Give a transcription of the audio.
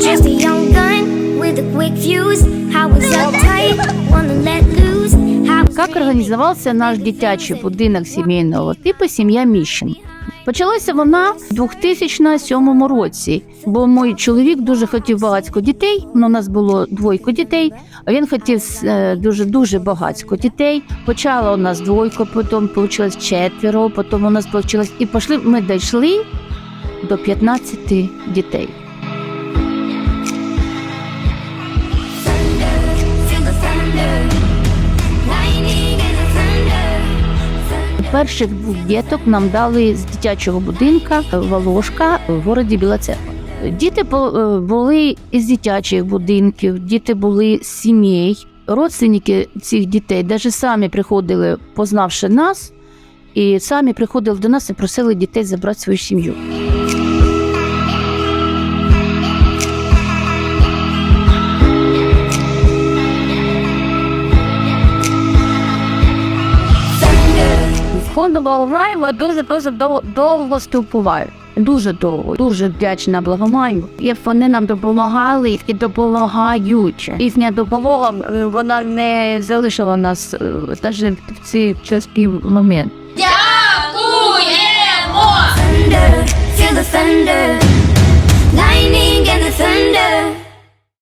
Just a young gun with a quick fuse. I організувався наш дитячий будинок сімейного типу сім'я Міщин? Почалася вона в 2007 році, бо мій чоловік дуже хотів багатько дітей. Ну, у нас було двойко дітей. А він хотів е, дуже дуже багатько дітей. Почало у нас двойко, потім вийшло четверо, потім у нас вийшло і пішли. Ми дійшли до 15 дітей. Перших двох діток нам дали з дитячого будинка Волошка в городі Біла Церква. Діти е, були із дитячих будинків, діти були з сімей. Родственники цих дітей навіть самі приходили, познавши нас, і самі приходили до нас і просили дітей забрати свою сім'ю. Фондова Лайва дуже дуже дов- довго спілкуваю. Дуже довго, дуже вдячна благомаю. Як вони нам допомагали і допомагають. Їхня допомога е, вона не залишила нас навіть в ці часкі момент. Thunder,